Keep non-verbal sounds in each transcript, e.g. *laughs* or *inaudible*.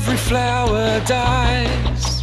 every flower dies.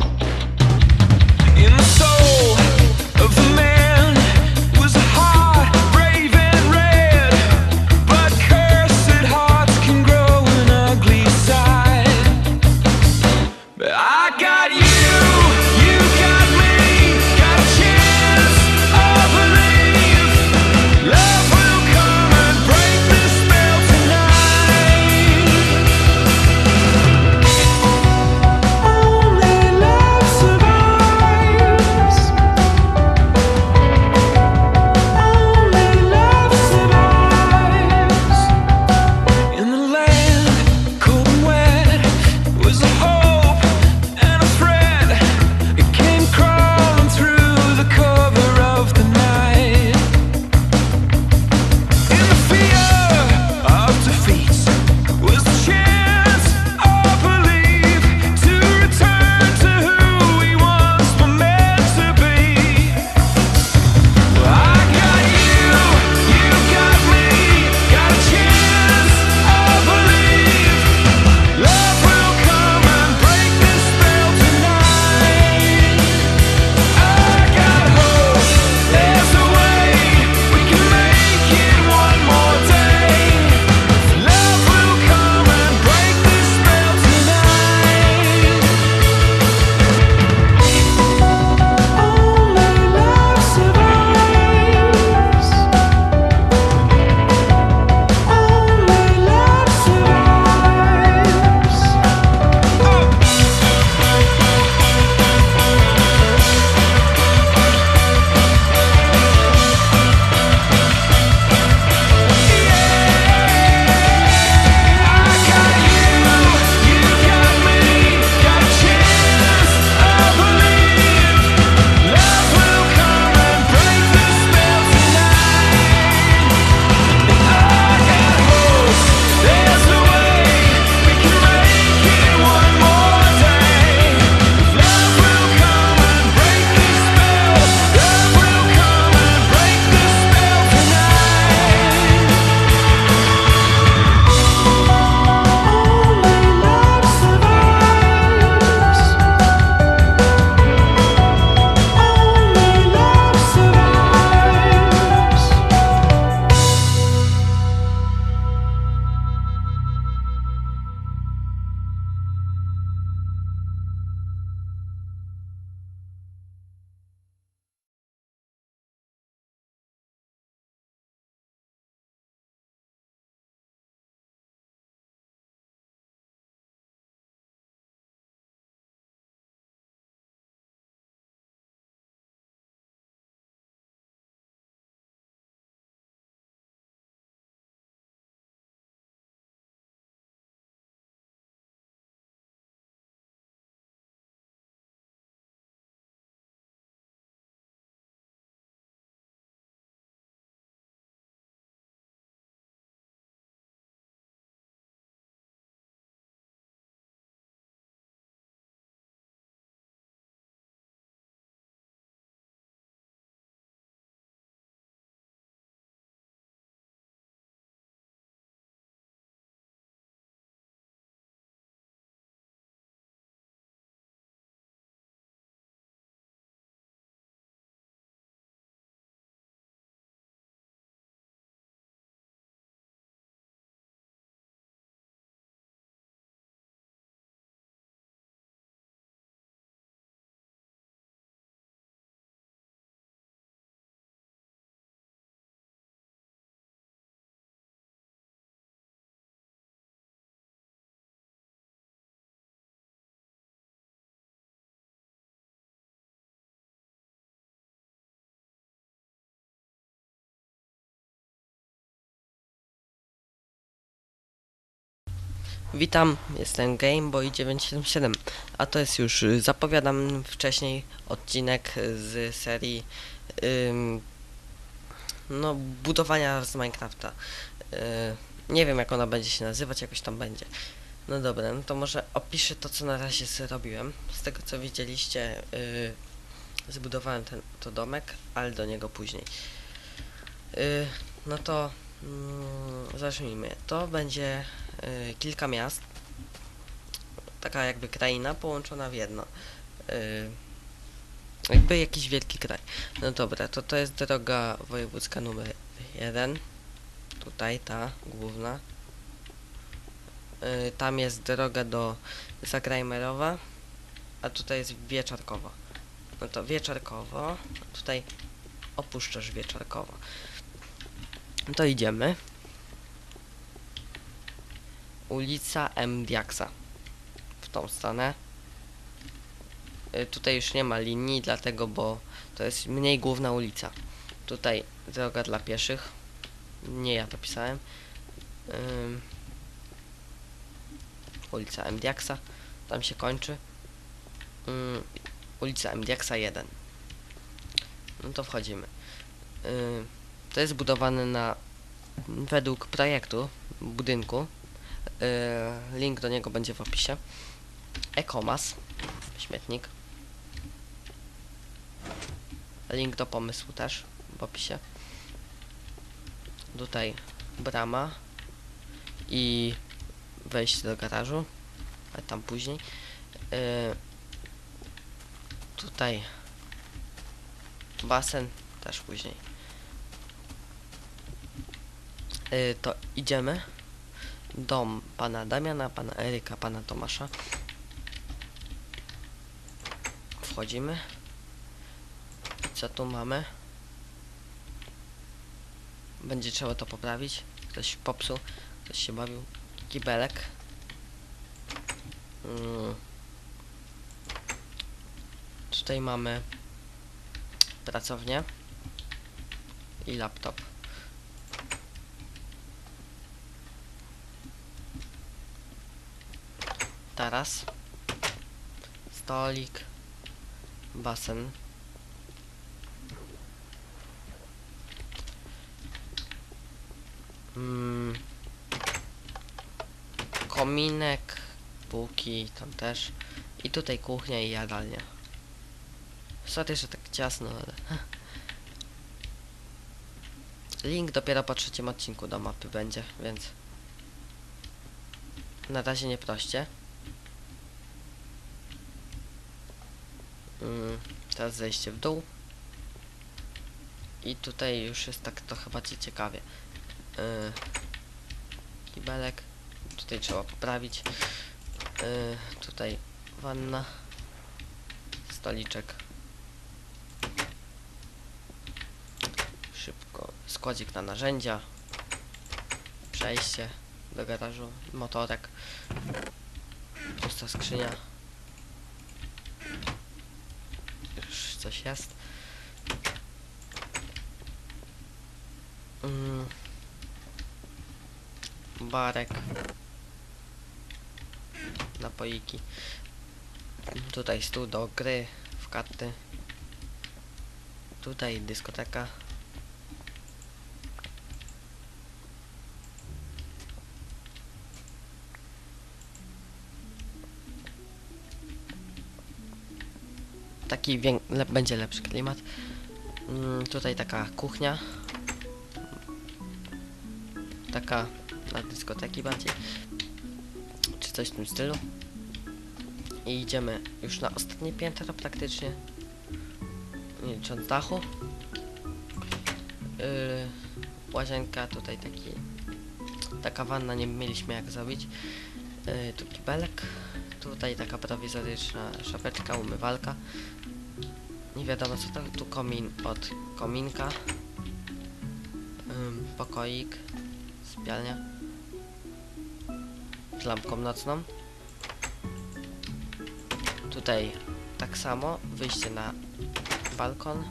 Witam, jestem Gameboy977, a to jest już, y, zapowiadam wcześniej, odcinek y, z serii ym, no, budowania z Minecrafta. Y, nie wiem jak ona będzie się nazywać, jakoś tam będzie. No dobra, no to może opiszę to, co na razie zrobiłem. Z tego, co widzieliście, yy, zbudowałem ten, to domek, ale do niego później. Yy, no to mm, zacznijmy. To będzie kilka miast. Taka jakby kraina połączona w jedno. Y, jakby jakiś wielki kraj. No dobra, to to jest droga wojewódzka numer jeden. Tutaj ta główna. Y, tam jest droga do Zagrajmerowa, a tutaj jest Wieczarkowo. No to Wieczarkowo, tutaj opuszczasz Wieczarkowo. To idziemy. Ulica M. Diaksa. W tą stronę. Y, Tutaj już nie ma linii, dlatego, bo to jest mniej główna ulica. Tutaj droga dla pieszych. Nie ja to pisałem. Ym, ulica M. Diaksa. Tam się kończy. Ym, ulica M. Diaksa 1. No to wchodzimy. Ym, to jest budowane na według projektu budynku. Yy, link do niego będzie w opisie. Ekomas, śmietnik. Link do pomysłu też w opisie. Tutaj brama i wejście do garażu, ale tam później. Yy, tutaj basen też później. Yy, to idziemy. Dom pana Damiana, pana Eryka, pana Tomasza. Wchodzimy. Co tu mamy? Będzie trzeba to poprawić. Ktoś popsuł, ktoś się bawił. Kibelek. Mm. Tutaj mamy pracownię i laptop. Taras. Stolik. Basen. Mm. Kominek. Półki, tam też. I tutaj kuchnia i jadalnia. Sorry, że tak ciasno, ale... *laughs* Link dopiero po trzecim odcinku do mapy będzie, więc... Na razie nie proście. Mm, teraz zejście w dół. I tutaj już jest tak trochę bardziej ciekawie. Kibelek. Tutaj trzeba poprawić. Yy, tutaj wanna. Stoliczek. Szybko. Składzik na narzędzia. Przejście do garażu. Motorek. Pusta skrzynia. Już coś jest. Mm. Barek. Napoiki. Tutaj stół do gry w karty. Tutaj dyskoteka. Taki le- będzie lepszy klimat. Mm, tutaj taka kuchnia. Taka na dyskoteki bardziej. Czy coś w tym stylu. I idziemy już na ostatnie piętro praktycznie. Nie licząc dachu. Yy, łazienka, tutaj taki taka wanna nie mieliśmy jak zrobić. Yy, tu kibelek. Tutaj taka prowizoryczna szapeczka, umywalka. Nie wiadomo co to, tu komin od kominka. Ym, pokoik, sypialnia. Z lampką nocną. Tutaj tak samo, wyjście na balkon.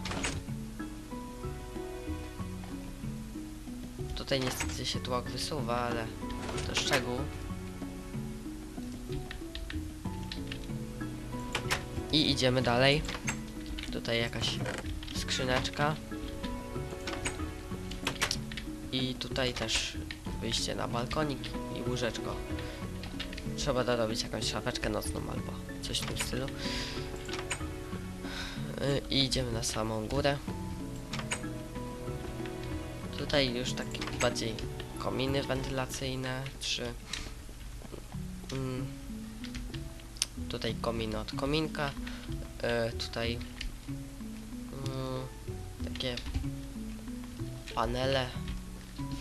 Tutaj niestety się tłok wysuwa, ale to szczegół. I idziemy dalej. Tutaj jakaś skrzyneczka. I tutaj też wyjście na balkonik i łóżeczko. Trzeba dorobić jakąś szafeczkę nocną albo coś w tym stylu. Y, I idziemy na samą górę. Tutaj już takie bardziej kominy wentylacyjne, trzy. Mm. Tutaj kominy od kominka. E, tutaj takie panele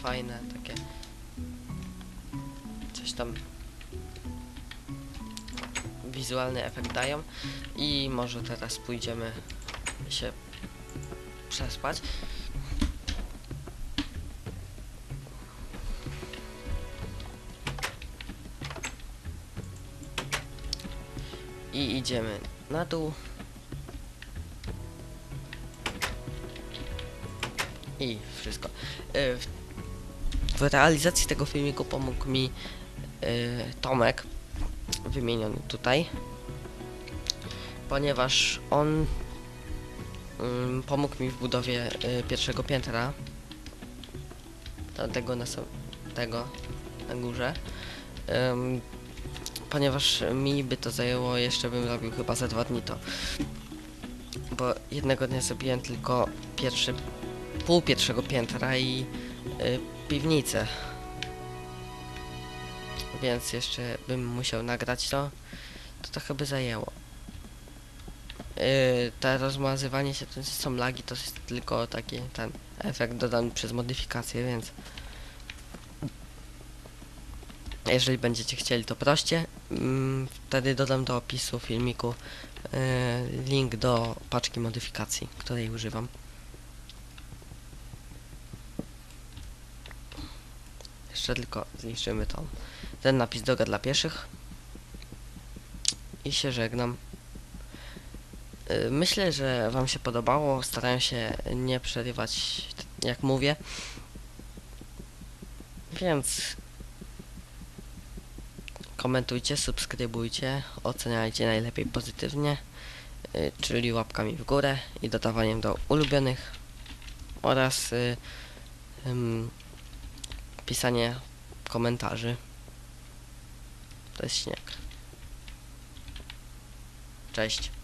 fajne, takie coś tam wizualny efekt dają i może teraz pójdziemy się przespać. I idziemy na dół. I wszystko. Y, W, realizacji tego filmiku pomógł mi y, Tomek, wymieniony tutaj, ponieważ on ym, pomógł mi w budowie y, pierwszego piętra, tego na tego na górze, ponieważ mi by to zajęło, jeszcze bym robił chyba za dwa dni to, bo jednego dnia zrobiłem tylko pierwszy, pół pierwszego piętra i y, piwnicę. Więc jeszcze bym musiał nagrać to, to trochę by zajęło. Yy, te rozmazywanie się, to są lagi, to jest tylko taki ten efekt dodany przez modyfikację, więc jeżeli będziecie chcieli to proście, mm, wtedy dodam do opisu filmiku yy, link do paczki modyfikacji, której używam. Jeszcze tylko zniszczymy tą, ten napis droga dla pieszych. I się żegnam. Y, Myślę, że Wam się podobało. Starałem się nie przerywać, jak mówię. Więc komentujcie, subskrybujcie, oceniajcie najlepiej pozytywnie, y, czyli łapkami w górę i dodawaniem do ulubionych oraz y, ym, pisanie komentarzy. To jest śnieg. Cześć.